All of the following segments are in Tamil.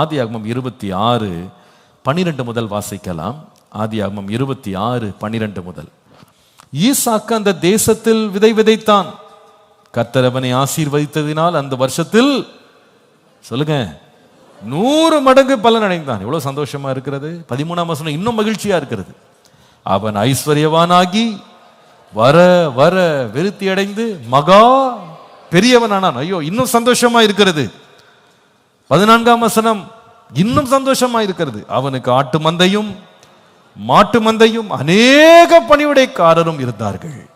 ஆதி ஆகமம் இருபத்தி ஆறு பன்னிரெண்டு முதல் வாசிக்கலாம். ஆதி ஆகமம் இருபத்தி ஆறு பன்னிரெண்டு முதல். ஈசாக்கு அந்த தேசத்தில் விதை விதைத்தான். கர்த்தரவனை ஆசீர்வதித்ததினால் அந்த வருஷத்தில் சொல்லுங்க நூறு மடங்கு பலன் அடைந்தான். எவ்வளவு சந்தோஷமா இருக்கிறது? பதிமூணாம் வசனம் இன்னும் மகிழ்ச்சியா இருக்கிறது. அவன் ஐஸ்வர்யவானாகி வர வர விருத்தி அடைந்து மகா பெரியவனானான். ஐயோ இன்னும் சந்தோஷமா இருக்கிறது. பதினான்காம் வசனம் இன்னும் சந்தோஷமா இருக்கிறது அவனுக்கு ஆட்டு மந்தையும் மாட்டு மந்தையும் அநேக பணிவிடைக்காரரும் இருந்தார்கள்.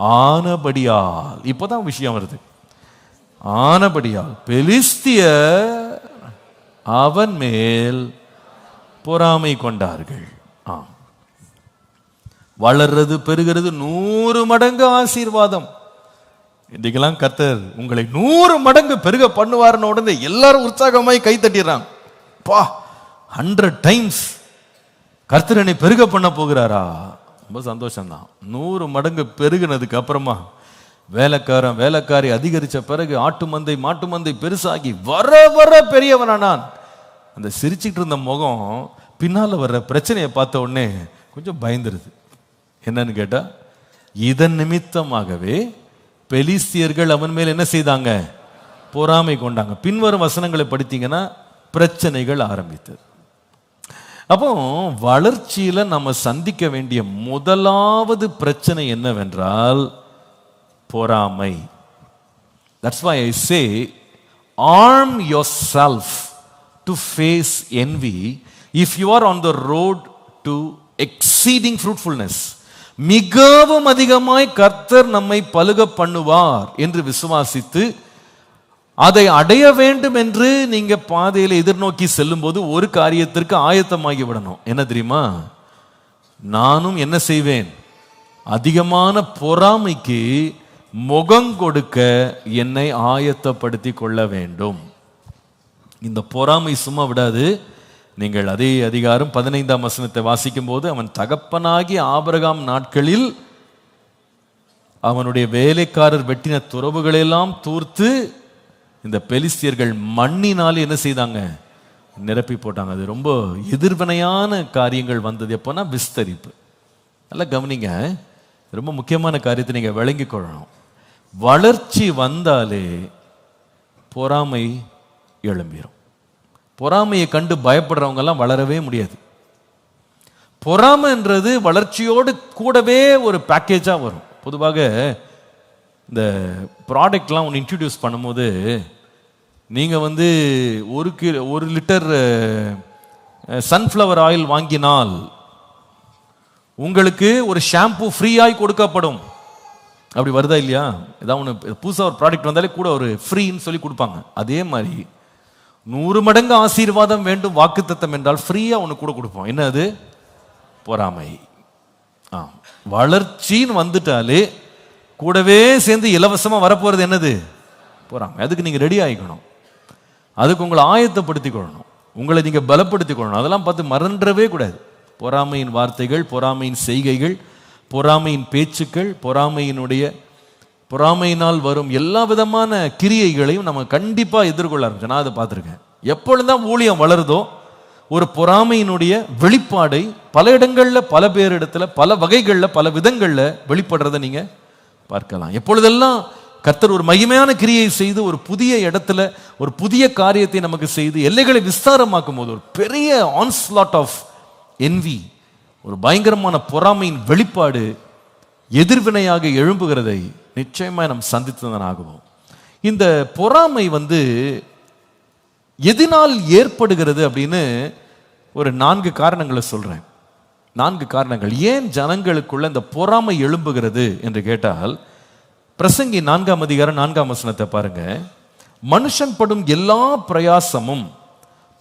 ஆனபடியால் இப்போதான் விஷயம் வருது. ஆனபடியால் பெலிஸ்திய அவன் மேல் பொறாமை கொண்டார்கள். ஆம். வளர்றது பெருகிறது நூறு மடங்கு ஆசீர்வாதம். இன்றைக்கெல்லாம் கர்த்தர் உங்களை நூறு மடங்கு பெருக பண்ணுவார்னு உடனே எல்லாரும் உற்சாகமாய் கை தட்டிடுறாங்க. பா ஹண்ட்ரட் டைம்ஸ் கர்த்தர் என்னை பெருக பண்ண போகிறாரா? ரொம்ப சந்தோஷம்தான். நூறு மடங்கு பெருகினதுக்கு அப்புறமா வேலைக்காரன் வேலைக்காரி அதிகரிச்ச பிறகு ஆட்டு மந்தை மாட்டு மந்தை பெருசாகி வர வர பெரியவனானான் அந்த சிரிச்சிட்டு இருந்த முகம் பின்னால் வர்ற பிரச்சனையை பார்த்த உடனே கொஞ்சம் பயந்துருது. என்னன்னு கேட்டால் இதன் நிமித்தமாகவே பெலிஸ்தியர்கள் அவன் மேல் என்ன செய்தாங்க? பொறாமை கொண்டாங்க. பின்வரும் வசனங்களை படித்தீங்கன்னா பிரச்சனைகள் ஆரம்பித்தது. அப்போ வளர்ச்சியில நம்ம சந்திக்க வேண்டிய முதலாவது பிரச்சனை என்னவென்றால் பொறாமை. That's why I say arm yourself to face envy if you are on the road to exceeding fruitfulness மிகவும் அதிகமாய் கர்த்தர் நம்மை பழுக பண்ணுவார் என்று விசுவாசித்து அதை அடைய வேண்டும் என்று நீங்க பாதையில் எதிர்நோக்கி செல்லும்போது ஒரு காரியத்திற்கு ஆயத்தமாகி விடணும். என்ன தெரியுமா? நானும் என்ன செய்வேன்? அதிகமான பொறாமைக்கு முகம் கொடுக்க என்னை ஆயத்தப்படுத்தி கொள்ள வேண்டும். இந்த பொறாமை சும்மா விடாது. நீங்கள் அதே அதிகாரம் பதினைந்தாம் வசனத்தை வாசிக்கும் போது அவன் தகப்பனாகி ஆபரகாம் நாட்களில் அவனுடைய வேலைக்காரர் வெட்டின துறவுகளெல்லாம் தூர்த்து இந்த பெலிஸ்தியர்கள் மண்ணினால் என்ன செய்தாங்க? நிரப்பி போட்டாங்க. அது ரொம்ப எதிர்வினையான காரியங்கள் வந்தது. எப்போனா விஸ்தரிப்பு. நல்லா கவனிங்க. ரொம்ப முக்கியமான காரியத்தை நீங்கள் விளங்கி கொள்ளணும். வளர்ச்சி வந்தாலே பொறாமை எழும்பிடும் பொறாமையை கண்டு பயப்படுறவங்க எல்லாம் வளரவே முடியாது. பொறாமைன்றது வளர்ச்சியோடு கூடவே ஒரு பேக்கேஜாக வரும். பொதுவாக இந்த ப்ராடக்ட்லாம் ஒன்று இன்ட்ரடியூஸ் பண்ணும்போது நீங்கள் வந்து ஒரு கிலோ ஒரு லிட்டர் சன்ஃப்ளவர் ஆயில் வாங்கினால் உங்களுக்கு ஒரு ஷாம்பு ஃப்ரீயாய் கொடுக்கப்படும். அப்படி வருதா இல்லையா? ஏதாவது ஒன்று புதுசாக ஒரு ப்ராடக்ட் வந்தாலே கூட ஒரு ஃப்ரீன்னு சொல்லி கொடுப்பாங்க. அதே மாதிரி நூறு மடங்கு ஆசீர்வாதம் வேண்டும் வாக்குத்தத்தம் என்றால் ஃப்ரீயாக ஒன்று கூட கொடுப்போம். என்ன அது பொறாமை. ஆ வளர்ச்சின்னு வந்துட்டாலே கூடவே சேர்ந்து இலவசமாக வரப்போகிறது என்னது? பொறாமை. அதுக்கு நீங்கள் ரெடி ஆகிக்கணும் அதுக்கு உங்களை ஆயத்தப்படுத்தி கொள்ளணும். உங்களை நீங்கள் பலப்படுத்தி கொள்ளணும். அதெல்லாம் பார்த்து மறன்றவே கூடாது. பொறாமையின் வார்த்தைகள் பொறாமையின் செய்கைகள் பொறாமையின் பேச்சுக்கள் பொறாமையினுடைய பொறாமையினால் வரும் எல்லா விதமான கிரியைகளையும் நம்ம கண்டிப்பாக எதிர்கொள்ள ஆரம்பிச்சோம். நான் அதை பார்த்துருக்கேன். எப்பொழுதுதான் ஊழியம் வளருதோ ஒரு பொறாமையினுடைய வெளிப்பாடை பல இடங்களில் பல பேரிடத்துல பல வகைகளில் பல விதங்களில் வெளிப்படுறதை நீங்கள் பார்க்கலாம். எப்பொழுதெல்லாம் கர்த்தர் ஒரு மகிமையான கிரியை செய்து ஒரு புதிய இடத்துல ஒரு புதிய காரியத்தை நமக்கு செய்து எல்லைகளை விஸ்தாரமாக்கும் போது ஒரு பெரிய ஆன்ஸ்லாட் ஆஃப் என்வி ஒரு பயங்கரமான பொறாமையின் வெளிப்பாடு எதிர்வினையாக எழும்புகிறதை நிச்சயமாக நாம் சந்தித்ததன் ஆகுவோம் இந்த பொறாமை வந்து எதனால் ஏற்படுகிறது அப்படின்னு ஒரு நான்கு காரணங்களை சொல்கிறேன் நான்கு காரணங்கள். ஏன் ஜனங்களுக்குள்ள இந்த பொறாமை எழும்புகிறது என்று கேட்டால் பிரசங்கி நான்காம் அதிகாரம் நான்காம் வசனத்தை பாருங்க. மனுஷன் படும் எல்லா பிரயாசமும்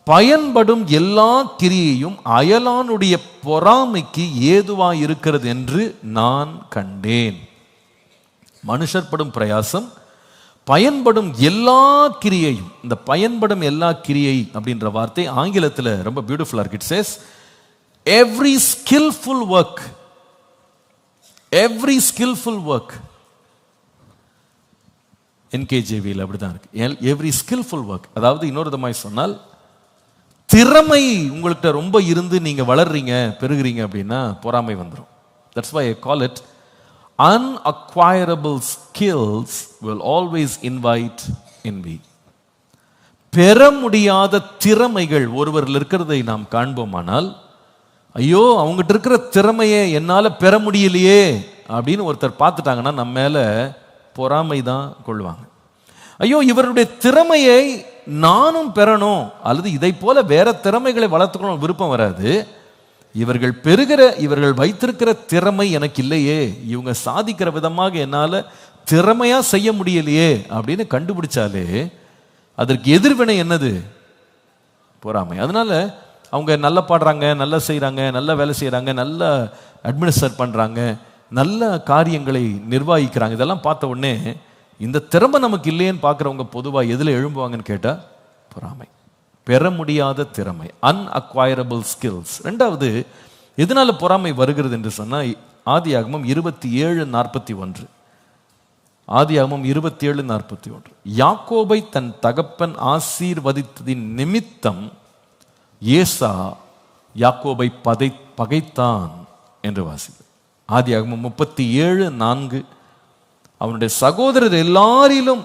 பயன்படும் எல்லா கிரியையும் அயலானுடைய பொறாமைக்கு ஏதுவாக இருக்கிறது என்று நான் கண்டேன். மனுஷர் படும் பிரயாசம் பயன்படும் எல்லா கிரியையும் இந்த பயன்படும் எல்லா கிரியை அப்படின்ற வார்த்தை ஆங்கிலத்தில் ரொம்ப பியூட்டிஃபுல்லாக இருக்கு. It says every skilful work every skilful work என்கேஜேவியில் அப்படிதான் இருக்கு. எவ்ரி ஸ்கில்ஃபுல் ஒர்க் அதாவது இன்னொரு விதமாக சொன்னால் திறமை உங்கள்கிட்ட ரொம்ப இருந்து நீங்கள் வளர்றீங்க பெருகிறீங்க அப்படின்னா பொறாமை வந்துடும் that's why I call it unacquirable skills will always invite envy. பெற முடியாத திறமைகள் ஒருவரில் இருக்கிறதை நாம் காண்போமானால் ஐயோ அவங்ககிட்ட இருக்கிற திறமையை என்னால் பெற முடியலையே அப்படின்னு ஒருத்தர் பார்த்துட்டாங்கன்னா நம்ம மேலே பொறாமை தான் கொள்வாங்க. ஐயோ இவருடைய திறமையை நானும் பெறணும் அல்லது இதை போல வேற திறமைகளை வளர்த்துக்கணும் விருப்பம் வராது. இவர்கள் பெறுகிற இவர்கள் வைத்திருக்கிற திறமை எனக்கு இல்லையே இவங்க சாதிக்கிற விதமாக என்னால் திறமையாக செய்ய முடியலையே அப்படின்னு கண்டுபிடிச்சாலே அதற்கு எதிர்வினை என்னது? பொறாமை. அதனால அவங்க நல்லா பாடுறாங்க நல்லா செய்கிறாங்க நல்லா வேலை செய்கிறாங்க நல்லா அட்மினிஸ்டர் பண்ணுறாங்க நல்ல காரியங்களை நிர்வகிக்கிறாங்க. இதெல்லாம் பார்த்த உடனே இந்த திறமை நமக்கு இல்லையேன்னு பார்க்குறவங்க பொதுவாக எதில் எழும்புவாங்கன்னு கேட்டால் பொறாமை. பெற முடியாத திறமை அன்அக்வயரபிள் ஸ்கில்ஸ் ரெண்டாவது எதனால் பொறாமை வருகிறது என்று சொன்னால் ஆதியாகமம் இருபத்தி ஏழு நாற்பத்தி ஒன்று ஆதியாகமம் இருபத்தி ஏழு நாற்பத்தி ஒன்று யாக்கோபை தன் தகப்பன் ஆசீர்வதித்ததின் நிமித்தம் ஏசா யாக்கோபை பதை பகைத்தான் என்று வாசிக்கிறது ஆதியாகமம் முப்பத்தி ஏழு நான்கு. அவனுடைய சகோதரர் எல்லாரிலும்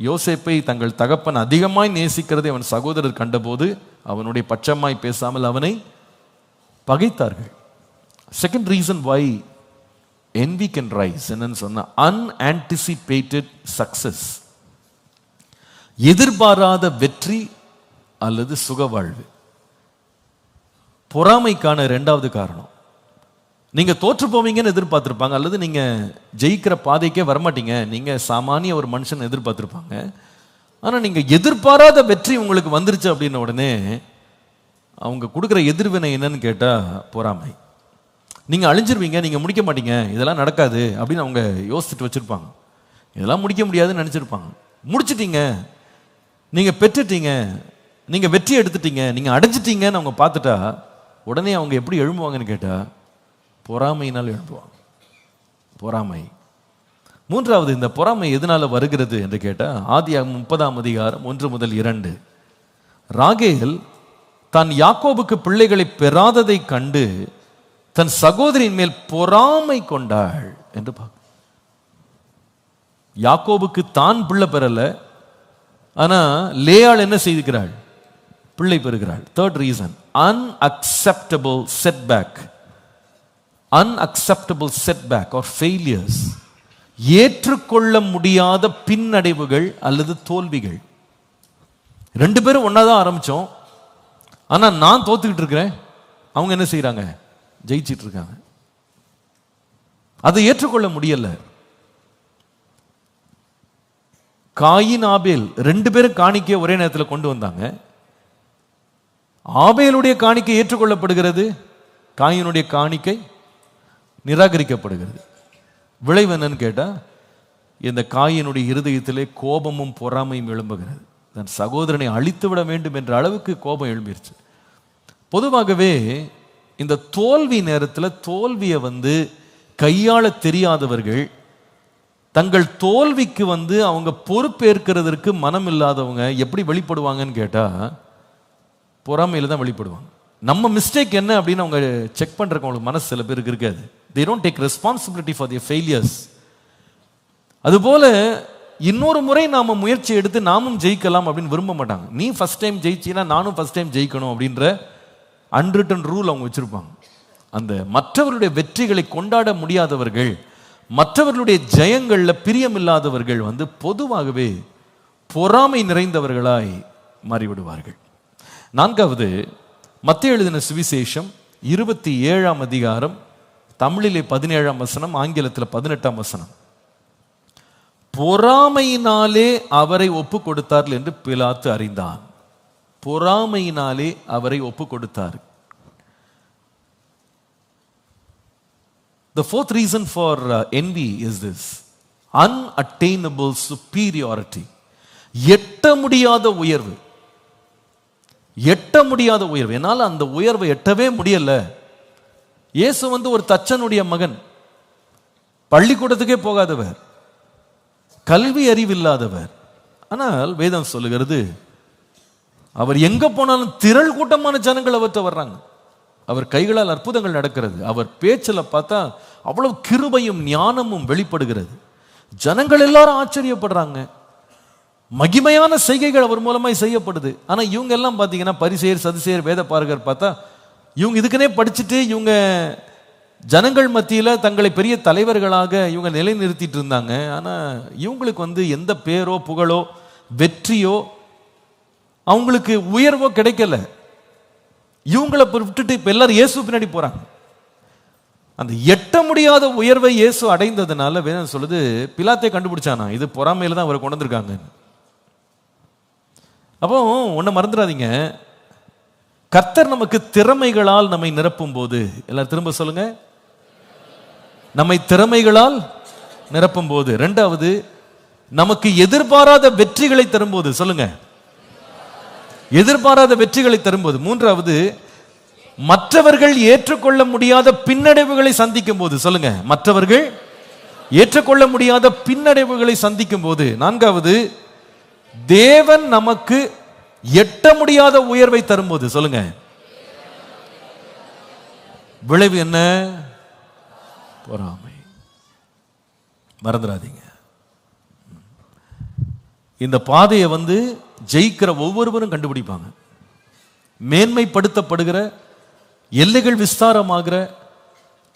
யோசேப்பை தங்கள் தகப்பன் அதிகமாய் நேசிக்கிறதை அவன் சகோதரர் கண்டபோது அவனுடைய பட்சமாய் பேசாமல் அவனை பகைத்தார்கள். Second reason why envy can rise என்னன்னு சொன்னால் அன்ஆன்டிசிபேட்டட் சக்சஸ் எதிர்பாராத வெற்றி அல்லது சுக வாழ்வு பொறாமைக்கான ரெண்டாவது காரணம் நீங்கள் தோற்று போவீங்கன்னு எதிர்பார்த்திருப்பாங்க. அல்லது நீங்கள் ஜெயிக்கிற பாதைக்கே வரமாட்டீங்க. நீங்கள் சாமானிய ஒரு மனுஷன் எதிர்பார்த்துருப்பாங்க. ஆனால் நீங்கள் எதிர்பாராத வெற்றி உங்களுக்கு வந்துருச்சு அப்படின்ன உடனே அவங்க கொடுக்குற எதிர்வினை என்னன்னு கேட்டால் பொறாமை. நீங்கள் அழிஞ்சிருவீங்க நீங்கள் முடிக்க மாட்டீங்க இதெல்லாம் நடக்காது அப்படின்னு அவங்க யோசிச்சுட்டு வச்சுருப்பாங்க. இதெல்லாம் முடிக்க முடியாதுன்னு நினச்சிருப்பாங்க. முடிச்சிட்டீங்க நீங்கள் பெற்றுட்டீங்க நீங்கள் வெற்றி எடுத்துட்டீங்க நீங்கள் அடைஞ்சிட்டீங்கன்னு அவங்க பார்த்துட்டா உடனே அவங்க எப்படி எழும்புவாங்கன்னு கேட்டால் பொறாமையினால் எழும்புவாங்க. பொறாமை. மூன்றாவது இந்த பொறாமை எதனால வருகிறது என்று கேட்டால் ஆதி முப்பதாம் அதிகாரம் ஒன்று முதல் இரண்டு. ராகேல் தான் யாக்கோபுக்கு பிள்ளைகளை பெறாததை கண்டு தன் சகோதரியின் மேல் பொறாமை கொண்டாள் என்று பார்க்க யாக்கோபுக்கு தான் பிள்ளை பெறல ஆனால் லேயாள் என்ன செய்திருக்கிறாள்? பிள்ளை பெறுகிறாள். Third reason unacceptable setback unacceptable setback or failures ஏற்றுக்கொள்ள முடியாத பின்னடைவுகள் அல்லது தோல்விகள். ரெண்டு பேரும் ஒன்றா தான் ஆரம்பித்தோம் ஆனால் நான் தோத்துக்கிட்டு இருக்கிறேன். அவங்க என்ன செய்கிறாங்க ஜெயிச்சிட்டு இருக்காங்க. அதை ஏற்றுக்கொள்ள முடியலை. காயின் ஆபேல் ரெண்டு பேரும் காணிக்கையை ஒரே நேரத்தில் கொண்டு வந்தாங்க. ஆபேலுடைய காணிக்கை ஏற்றுக்கொள்ளப்படுகிறது. காயினுடைய காணிக்கை நிராகரிக்கப்படுகிறது. விளைவு என்னன்னு கேட்டால் இந்த காயினுடைய இருதயத்திலே கோபமும் பொறாமையும் எழும்புகிறது. தன் சகோதரனை அழித்து விட வேண்டும் என்ற அளவுக்கு கோபம் எழும்பிருச்சு. பொதுவாகவே இந்த தோல்வி நேரத்தில் தோல்வியை வந்து கையாள தெரியாதவர்கள் தங்கள் தோல்விக்கு வந்து அவங்க பொறுப்பேற்கிறதற்கு மனம் இல்லாதவங்க எப்படி வெளிப்படுவாங்கன்னு கேட்டால் பொறாமையில் தான் வெளிப்படுவாங்க. நம்ம மிஸ்டேக் என்ன அப்படின்னு அவங்க செக் பண்ணுறக்கு அவங்களுக்கு மனசு சில பேருக்கு இருக்காது. They don't take responsibility for their failures அதுபோல இன்னொரு முறை நாம முயற்சி எடுத்து நாமும் ஜெயிக்கலாம் அப்படின்னு விரும்ப மாட்டாங்க. நீ ஃபர்ஸ்ட் டைம் ஜெயிச்சினா நானும் ஃபர்ஸ்ட் டைம் ஜெயிக்கணும் அப்படின்ற அன்ரிட்டன் ரூல் அவங்க வச்சிருப்பாங்க. அந்த மற்றவருடைய வெற்றிகளை கொண்டாட முடியாதவர்கள் மற்றவர்களுடைய ஜெயங்களில் பிரியமில்லாதவர்கள் வந்து பொதுவாகவே பொறாமை நிறைந்தவர்களாய் மாறிவிடுவார்கள். நான்காவது மத்திய எழுதின சுவிசேஷம் இருபத்தி ஏழாம் அதிகாரம் தமிழிலே பதினேழாம் வசனம் ஆங்கிலத்தில் பதினெட்டாம் வசனம். பொறாமையினாலே அவரை ஒப்பு கொடுத்தார்கள் என்று பிலாத்து அறிந்தான். பொறாமையினாலே அவரை ஒப்பு கொடுத்தார் the fourth reason for envy is this unattainable superiority எட்ட முடியாத உயர்வு. எட்ட முடியாத உயர்வு. என்னால் அந்த உயர்வை எட்டவே முடியல. இயேசு வந்து ஒரு தச்சனுடைய மகன். பள்ளிக்கூடத்துக்கே போகாதவர். கல்வி அறிவில்லாதவர். ஆனால் வேதம் சொல்லுகிறது அவர் எங்க போனாலும் திரள் கூட்டமான ஜனங்கள் அவர்கிட்ட வர்றாங்க. அவர் கைகளால் அற்புதங்கள் நடக்கிறது. அவர் பேச்சில் பார்த்தா அவ்வளவு கிருபையும் ஞானமும் வெளிப்படுகிறது. ஜனங்கள் எல்லாரும் ஆச்சரியப்படுறாங்க. மகிமையான செய்கைகள் அவர் மூலமாய் செய்யப்படுது. ஆனால் இவங்க எல்லாம் பார்த்தீங்கன்னா பரிசெயர் சதுசேயர் வேத பார்க்கர் பார்த்தா இவங்க இதுக்குன்னே படிச்சுட்டு இவங்க ஜனங்கள் மத்தியில் தங்களை பெரிய தலைவர்களாக இவங்க நிலைநிறுத்திட்டு இருந்தாங்க. ஆனால் இவங்களுக்கு வந்து எந்த பேரோ புகழோ வெற்றியோ அவங்களுக்கு உயர்வோ கிடைக்கல. இவங்களை விட்டுட்டு இப்போ எல்லாரும் இயேசு பின்னாடி போகிறாங்க அந்த எட்ட முடியாத உயர்வை இயேசு அடைந்ததுனால வேதம் சொல்லுது? பிலாத்தை கண்டுபிடிச்சானா? இது பொறாமையில் தான் அவரை கொண்டு வந்திருக்காங்க அப்போ ஒன்றை மறந்துடாதீங்க. கர்த்தர் நமக்கு திறமைகளால் நம்மை நிரப்பும் போது எல்லாரும் திரும்ப சொல்லுங்க. நம்மை திறமைகளால் நிரப்பும் போது ரெண்டாவது நமக்கு எதிர்பாராத வெற்றிகளை தரும்போது சொல்லுங்க. எதிர்பாராத வெற்றிகளை தரும்போது. மூன்றாவது மற்றவர்கள் ஏற்றுக்கொள்ள முடியாத பின்னடைவுகளை சந்திக்கும் போது சொல்லுங்க. மற்றவர்கள் ஏற்றுக்கொள்ள முடியாத பின்னடைவுகளை சந்திக்கும் போது நான்காவது தேவன் நமக்கு எட்ட முடியாத உயர்வை தரும்போது சொல்லுங்க. விளைவு என்ன? பொறாமை. மறந்துடாதீங்க. இந்த பாதையை வந்து ஜெயிக்கிற ஒவ்வொருவரும் கண்டுபிடிப்பாங்க. மேன்மைப்படுத்தப்படுகிற எல்லைகள் விஸ்தாரமாகிற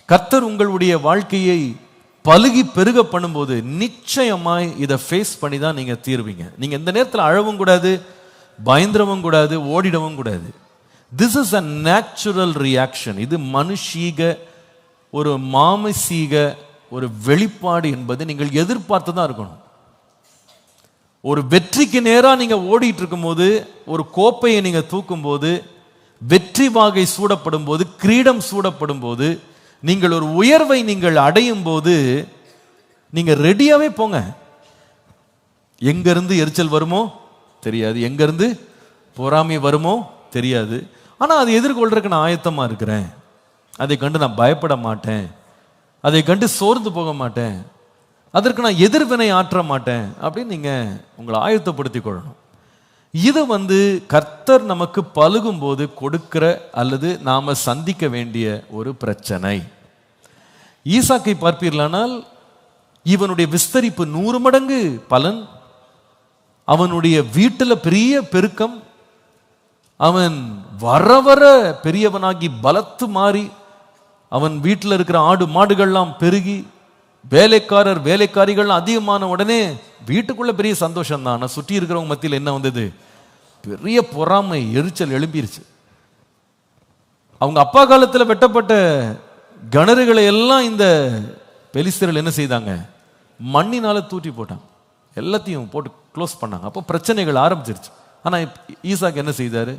கர்த்தர் உங்களுடைய வாழ்க்கையை பழுகி பெருக பண்ணும்போது நிச்சயமாய் இதை ஃபேஸ் பண்ணி தான் நீங்கள் தீர்வீங்க. நீங்கள் இந்த நேரத்தில் அழவும் கூடாது. பயந்துடவும் கூடாது ஓடிடவும் கூடாது. This is a natural reaction இது மனுஷீக ஒரு மாமசீக ஒரு வெளிப்பாடு என்பது நீங்கள் எதிர்பார்த்து தான் இருக்கணும். ஒரு வெற்றிக்கு நேராக நீங்கள் ஓடிட்டு இருக்கும்போது ஒரு கோப்பையை நீங்கள் தூக்கும் போது வெற்றி வாகை சூடப்படும் போது கிரீடம் சூடப்படும் போது நீங்கள் ஒரு உயர்வை நீங்கள் அடையும் போது நீங்கள் ரெடியாகவே போங்க. எங்கேருந்து எரிச்சல் வருமோ? தெரியாது. எங்கேருந்து பொறாமை வருமோ தெரியாது. ஆனால் அதை எதிர்கொள்றதுக்கு நான் ஆயத்தமாக இருக்கிறேன். அதை கண்டு நான் பயப்பட மாட்டேன். அதை கண்டு சோர்ந்து போக மாட்டேன். அதற்கு நான் எதிர்வினை ஆற்ற மாட்டேன் அப்படின்னு நீங்கள் உங்களை ஆயத்தப்படுத்தி கொள்ளணும். இது வந்து கர்த்தர் நமக்கு பழுகும் போது கொடுக்கிற அல்லது நாம் சந்திக்க வேண்டிய ஒரு பிரச்சனை. ஈசாக்கை பார்ப்பீர்களானால் இவனுடைய விஸ்தரிப்பு நூறு மடங்கு பலன் அவனுடைய வீட்டுல பெரிய பெருக்கம். அவன் வர வர பெரியவனாகி பலத்து மாறி அவன் வீட்டில் இருக்கிற ஆடு மாடுகள்லாம் பெருகி வேலைக்காரர் வேலைக்காரிகள் அதிகமான உடனே வீட்டுக்குள்ள பெரிய சந்தோஷம் தான் ஆனால் சுற்றி இருக்கிறவங்க மத்தியில் என்ன வந்தது? பெரிய பொறாமை எரிச்சல் எழும்பிருச்சு. அவங்க அப்பா காலத்தில் வெட்டப்பட்ட கணறுகளை எல்லாம் இந்த பெலிஸ்தர்கள் என்ன செய்தாங்க? மண்ணினால தூட்டி போட்டாங்க. எல்லாத்தையும் போட்டு க்ளோஸ் பண்ணாங்க. அப்போ பிரச்சனைகள் ஆரம்பிச்சிருச்சு. ஆனால் ஈசாக்கு என்ன செய்தாரு?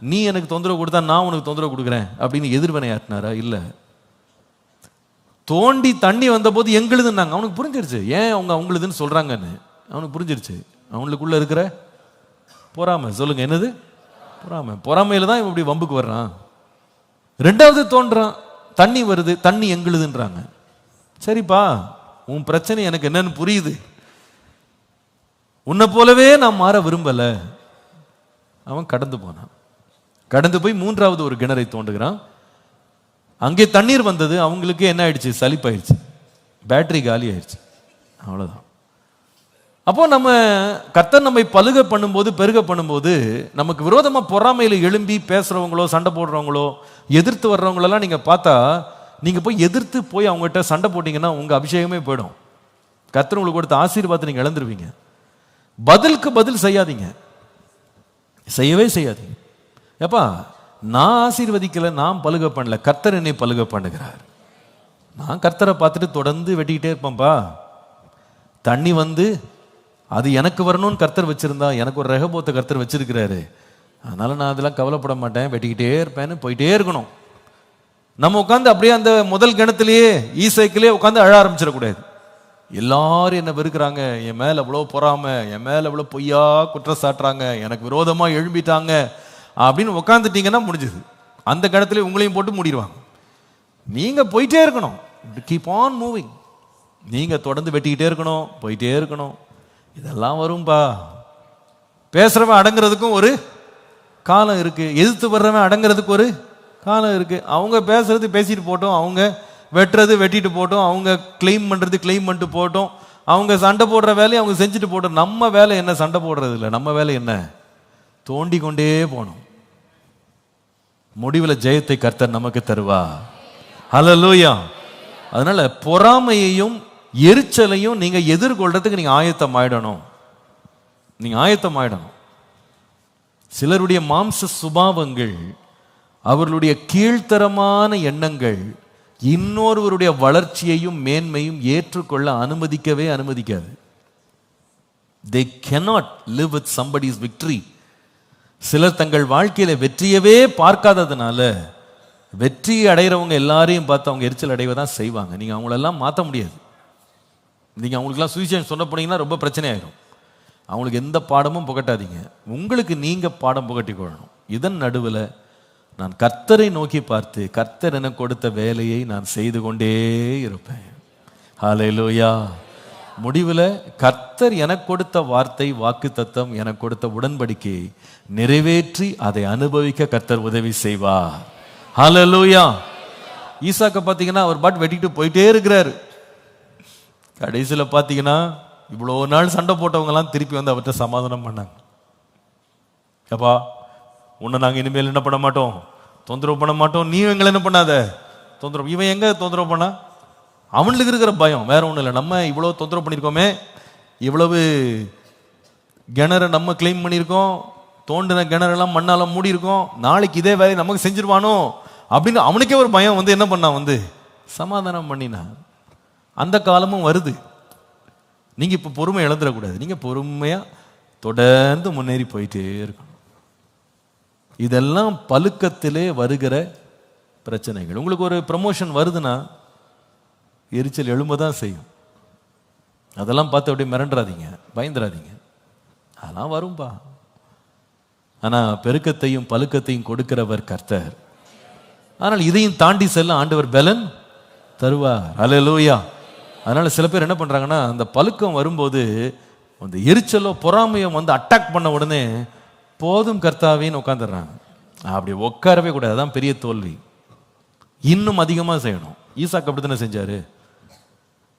நீ எனக்கு தொந்தரவு கொடுத்தா நான் உனக்கு தொந்தரவு கொடுக்குறேன் அப்படின்னு எதிர்வினை ஆட்டினாரா? இல்லை. தோண்டி தண்ணி வந்தபோது எங்களுதுன்னாங்க. அவனுக்கு புரிஞ்சிருச்சு. ஏன் அவங்க அவங்களுதுன்னு சொல்கிறாங்கன்னு அவனுக்கு புரிஞ்சிருச்சு. அவங்களுக்குள்ளே இருக்கிற பொறாமை. சொல்லுங்க என்னது? பொறாமை. பொறாமையில் தான் இப்படி வம்புக்கு வர்றான். ரெண்டாவது தோன்றான். தண்ணி வருது தண்ணி எங்களுதுன்றாங்க. சரிப்பா உன் பிரச்சனை எனக்கு என்னன்னு புரியுது. உன்னை போலவே நான் மாற விரும்பல. அவன் கடந்து போனான். கடந்து போய் மூன்றாவது ஒரு கிணறை தோண்டுகிறான். அங்கே தண்ணீர் வந்தது அவங்களுக்கு என்ன ஆயிடுச்சு? சலிப்பாயிடுச்சு பேட்டரி காலி ஆயிடுச்சு. அவ்வளோதான் அப்போ நம்ம கத்தர் நம்மை பழுக பண்ணும்போது பெருக பண்ணும்போது நமக்கு விரோதமாக பொறாமையில் எழும்பி பேசுகிறவங்களோ சண்டை போடுறவங்களோ எதிர்த்து வர்றவங்களெல்லாம் நீங்கள் பார்த்தா நீங்கள் போய் எதிர்த்து போய் அவங்ககிட்ட சண்டை போட்டிங்கன்னா உங்கள் அபிஷேகமே போயிடும். கத்தர் உங்களுக்கு கொடுத்த ஆசீர்வாதத்தை நீங்கள் இழந்துருவீங்க. பதிலுக்கு பதில் செய்யாதீங்க. செய்யவே செய்யாதீங்க. ஏப்பா நான் ஆசீர்வதிக்கலை நான் பழுக பண்ணல கர்த்தர் என்னை பழுக பண்ணுகிறார். நான் கர்த்தரை பார்த்துட்டு தொடர்ந்து வெட்டிக்கிட்டே இருப்பேன்ப்பா. தண்ணி வந்து அது எனக்கு வரணும்னு கர்த்தர் வச்சுருந்தா எனக்கு ஒரு ரகபோத்தை கர்த்தர் வச்சிருக்கிறாரு. அதனால் நான் அதெல்லாம் கவலைப்பட மாட்டேன் வெட்டிக்கிட்டே இருப்பேன்னு போயிட்டே இருக்கணும். நம்ம உட்காந்து அப்படியே அந்த முதல் கிணத்துலயே ஈசைக்கிலே உட்காந்து அழ ஆரம்பிச்சிடக்கூடாது. எல்லாரும் என்ன வெறுக்கிறாங்க. என் மேலே இவ்வளோ பொறாம என் மேலே இவ்வளோ பொய்யா குற்றம் சாட்டுறாங்க எனக்கு விரோதமாக எழும்பிட்டாங்க. அப்படின்னு உட்காந்துட்டீங்கன்னா முடிஞ்சுது. அந்த கிணத்துல உங்களையும் போட்டு மூடிடுவாங்க. நீங்கள் போயிட்டே இருக்கணும். கீப் ஆன் மூவிங் நீங்கள் தொடர்ந்து வெட்டிக்கிட்டே இருக்கணும் போயிட்டே இருக்கணும். இதெல்லாம் வரும்பா. பேசுகிறவன் அடங்குறதுக்கும் ஒரு காலம் இருக்குது எதிர்த்து வர்றவன் அடங்குறதுக்கு ஒரு காலம் இருக்குது அவங்க பேசுறது பேசிட்டு போட்டோம். அவங்க வெட்டுறது வெட்டிட்டு போட்டோம். அவங்க க்ளைம் பண்ணுறது க்ளைம் பண்ணிட்டு போட்டோம். அவங்க சண்டை போடுற வேலையை அவங்க செஞ்சுட்டு போட்டோம். நம்ம வேலை என்ன? சண்டை போடுறது இல்லை. நம்ம வேலை என்ன? தோண்டி கொண்டே போகணும். முடிவில் ஜெயத்தை கர்த்தர் நமக்கு தருவா. ஹalleluya அதனால பொறாமையையும் எரிச்சலையும் நீங்கள் எதிர்கொள்றதுக்கு நீங்கள் ஆயத்தம் ஆயிடணும். நீங்கள் ஆயத்தம் ஆயிடணும். சிலருடைய மாம்ச சுபாவங்கள் அவர்களுடைய கீழ்த்தரமான எண்ணங்கள் இன்னொருவருடைய வளர்ச்சியையும் மேன்மையும் ஏற்றுக்கொள்ள அனுமதிக்கவே அனுமதிக்காது. They cannot live with somebody's victory சிலர் தங்கள் வாழ்க்கையில வெற்றியவே பார்க்காததுனால வெற்றி அடைகிறவங்க எல்லாரையும் பார்த்து அவங்க எரிச்சல் அடைவை தான் செய்வாங்க. நீங்க அவங்களெல்லாம் மாற்ற முடியாது. நீங்க அவங்களுக்குலாம் சுவிசேஷம் சொன்ன போனீங்கன்னா ரொம்ப பிரச்சனை ஆயிடும் அவங்களுக்கு எந்த பாடமும் புகட்டாதீங்க. உங்களுக்கு நீங்க பாடம் புகட்டி கொள்ளணும். இதன் நடுவில் நான் கர்த்தரை நோக்கி பார்த்து கர்த்தர் எனக்கு கொடுத்த வேலையை நான் செய்து கொண்டே இருப்பேன். ஹalleluya முடிவில் கர்த்தர் எனக்கு கொடுத்த வார்த்தை வாக்கு தத்தம் எனக்கு கொடுத்த உடன்படிக்கையை நிறைவேற்றி அதை அனுபவிக்க கர்த்தர் உதவி செய்வார். ஹலலூயா ஈசாக்க பார்த்தீங்கன்னா அவர் பாட்டு வெட்டிட்டு போயிட்டே இருக்கிறாரு. கடைசியில் பார்த்தீங்கன்னா இவ்வளோ நாள் சண்டை போட்டவங்கலாம் திருப்பி வந்து அவர்கிட்ட சமாதானம் பண்ணாங்க. அப்பா உன்னை நாங்கள் இனிமேல் என்ன பண்ண மாட்டோம் தொந்தரவு பண்ண மாட்டோம் நீ எங்களை என்ன பண்ணாத? தொந்தரவு. இவன் எங்கே தொந்தரவு பண்ணா? அவனுக்கு இருக்கிற பயம். வேற ஒன்றும் இல்லை. நம்ம இவ்வளோ தொந்தரவு பண்ணியிருக்கோமே இவ்வளவு கிணறை நம்ம கிளைம் பண்ணியிருக்கோம் தோண்டின கிணறெல்லாம் மண்ணால் மூடி இருக்கோம் நாளைக்கு இதே வேலையை நமக்கு செஞ்சிருவானோ? அப்படின்னு அவனுக்கே ஒரு பயம் வந்து என்ன பண்ணான் வந்து? சமாதானம் பண்ணினான் அந்த காலமும் வருது. நீங்கள் இப்போ பொறுமை இழந்துடக்கூடாது நீங்கள் பொறுமையாக தொடர்ந்து முன்னேறி போயிட்டே இருக்கணும். இதெல்லாம் பழுக்கத்திலே வருகிற பிரச்சனைகள். உங்களுக்கு ஒரு ப்ரமோஷன் வருதுன்னா எரிச்சல் எழும்பதான் செய்யும். அதெல்லாம் பார்த்து அப்படியே மிரண்டுறாதீங்க பயந்துராதீங்க அதெல்லாம் வரும்பா. ஆனால் பெருக்கத்தையும் பழுக்கத்தையும் கொடுக்கிறவர் கர்த்தர். ஆனால் இதையும் தாண்டி செல்ல ஆண்டவர் பலன் தருவார். அல்லேலூயா அதனால் சில பேர் என்ன பண்ணுறாங்கன்னா அந்த பழுக்கம் வரும்போது அந்த எரிச்சலோ பொறாமையோ வந்து அட்டாக் பண்ண உடனே போதும் கர்த்தாவின்னு உட்காந்துடுறாங்க அப்படி உட்காரவே கூடாது அதான் பெரிய தோல்வி. இன்னும் அதிகமாக செய்யணும். ஈசாக்கு அப்படி தானே செஞ்சாரு?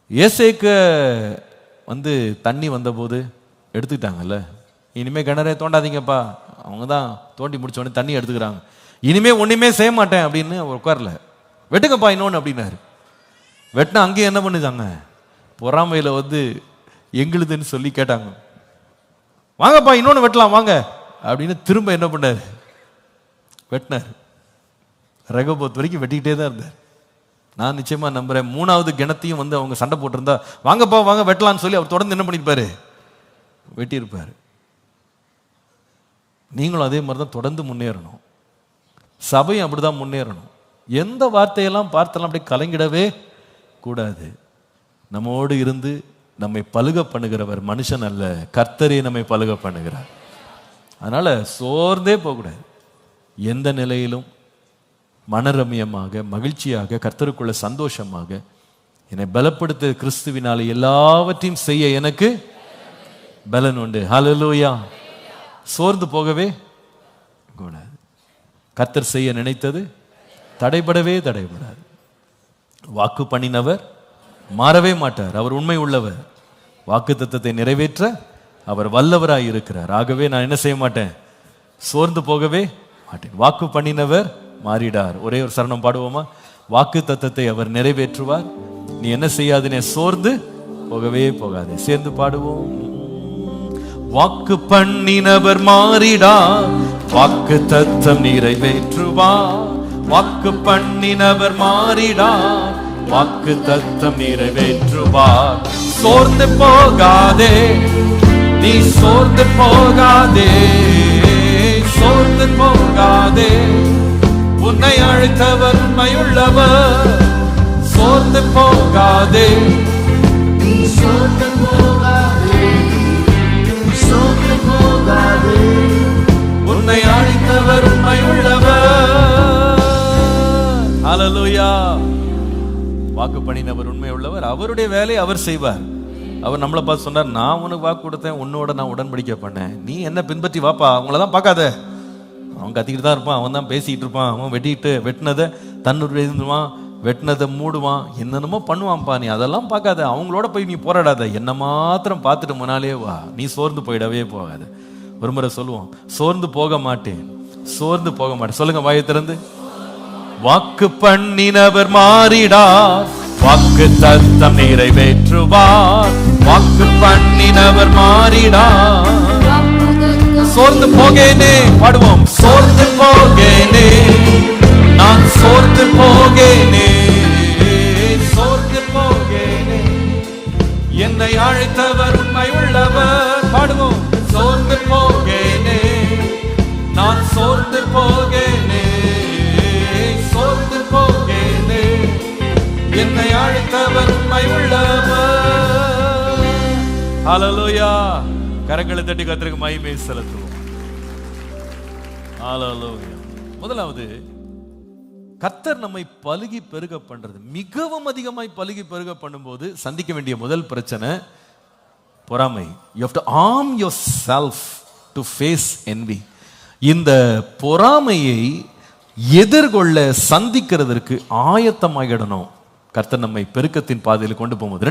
ஏசேக்க வந்து தண்ணி வந்தபோது எடுத்துக்கிட்டாங்கல்ல. இனிமே கிணறே தோண்டாதீங்கப்பா. அவங்க தான் தோண்டி முடிச்ச உடனே தண்ணி எடுத்துக்கிறாங்க. இனிமே ஒன்றுமே செய்ய மாட்டேன் அப்படின்னு அவர் உட்காரல. வெட்டுங்கப்பா இன்னொன்று அப்படின்னாரு. வெட்டினா அங்கேயும் என்ன பண்ணுதாங்க? பொறாமையில் வந்து எங்களுதுன்னு சொல்லி கேட்டாங்க. வாங்கப்பா இன்னொன்று வெட்டலாம் வாங்க. அப்படின்னு திரும்ப என்ன பண்ணார்? வெட்டினார். ரகபோத் வரைக்கும் வெட்டிக்கிட்டே தான் இருந்தார். நான் நிச்சயமாக நம்புகிறேன் மூணாவது கிணத்தையும் வந்து அவங்க சண்டை போட்டிருந்தா வாங்கப்பா வாங்க வெட்டலான்னு சொல்லி அவர் தொடர்ந்து என்ன பண்ணியிருப்பார் வெட்டியிருப்பாரு. நீங்களும் அதே மாதிரி தான் தொடர்ந்து முன்னேறணும். சபையும் அப்படி தான் முன்னேறணும். எந்த வார்த்தையெல்லாம் பார்த்தெல்லாம் அப்படியே கலங்கிடவே கூடாது. நம்மோடு இருந்து நம்மை பழுக பண்ணுகிறவர் மனுஷன் அல்ல. கர்த்தரே நம்மை பழுக பண்ணுகிறார். அதனால் சோர்ந்தே போகக்கூடாது. எந்த நிலையிலும் மனரமியமாக மகிழ்ச்சியாக கர்த்தருக்குள்ள சந்தோஷமாக என்னை பலப்படுத்த கிறிஸ்துவினால் எல்லாவற்றையும் செய்ய எனக்கு பலன் உண்டு. ஹலலூயா சோர்ந்து போகவே கூடாது. கர்த்தர் செய்ய நினைத்தது தடைபடவே தடைபடாது. வாக்கு பண்ணினவர் மாறவே மாட்டார். அவர் உண்மை உள்ளவர். வாக்கு தத்துவத்தை நிறைவேற்ற அவர் வல்லவராய் இருக்கிறார். ஆகவே நான் என்ன செய்ய மாட்டேன்? சோர்ந்து போகவே மாட்டேன். வாக்கு பண்ணினவர் மாறிடார். ஒரே ஒரு சரணம் பாடுவோமா? வாக்கு தத்தத்தை அவர் நிறைவேற்றுவார். நீ என்ன செய்யாதுனே சோர்ந்து போகவே போகாதே. சேர்ந்து பாடுவோம். வாக்கு பண்ணினவர் மாறிடா வாக்கு தத்தம் நிறைவேற்றுவார். வாக்கு பண்ணினவர் மாறிடா வாக்கு தத்தம் நிறைவேற்றுவார். சோர்ந்து போகாதே. நீ சோர்ந்து போகாதே சோர்ந்து போகாதே. உன்னை அழைத்தவர் மயுள்ளவர் சோர்ந்து போகாதே. நீ சோர்ந்து போகாதே நீ சோர்ந்து போகாதே. உன்னை அழைத்தவர் உண்மையுள்ளவர். அலலுயா வாக்கு பண்ணினவர் உண்மை உள்ளவர் அவருடைய வேலையை அவர் செய்வார். அவர் நம்மளை பார்த்து சொன்னார் நான் உனக்கு வாக்கு கொடுத்தேன் உன்னோட நான் உடன்படிக்கை பண்ணேன். நீ என்ன பின்பற்றி வாப்பா? அவங்கள தான் பார்க்காத. அவன் கத்திக்கிட்டு தான் இருப்பான் அவன் தான் பேசிக்கிட்டு இருப்பான். அவன் வெட்டிட்டு வெட்டினதை தன்னுடைய இருந்துவான் வெட்டினதை மூடுவான். என்னென்னமோ பண்ணுவான்ப்பா நீ அதெல்லாம் பார்க்காத. அவங்களோட போய் நீ போராடாத. என்னை மாத்திரம் பார்த்துட்டு முன்னாலே வா. நீ சோர்ந்து போயிடவே போகாத. ஒரு முறை சொல்லுவோம் சோர்ந்து போக மாட்டேன். சோர்ந்து போக மாட்டேன். சொல்லுங்க வாயை திறந்து. வாக்கு பண்ணினவர் மாறிடா. வாக்கு தத்தம் நிறைவேற்றுவார். வாக்கு பண்ணினவர் மாறிடார். சோர்ந்து போகேனே பாடுவோம். சோர்ந்து போகேனே நான் சோர்ந்து போகேனே சோர்ந்து போகேனே. என்னை அழைத்தவர் உண்மை உள்ளவர். பாடுவோம். ஹலலோயா கரங்களை தட்டி கத்திரக்கு மகிமை செலுத்துவோம். முதலாவது கர்த்தர் நம்மை பழுகி பெருக பண்றது. மிகவும் அதிகமாய் பழுகி பெருக பண்ணும்போது சந்திக்க வேண்டிய முதல் பிரச்சனை பொறாமை. You have to arm yourself to face envy இந்த பொறாமையை எதிர்கொள்ள சந்திக்கிறதற்கு ஆயத்தமாகிடணும் கர்த்தர் நம்மை பெருக்கத்தின் பாதையில் கொண்டு போகும்போது.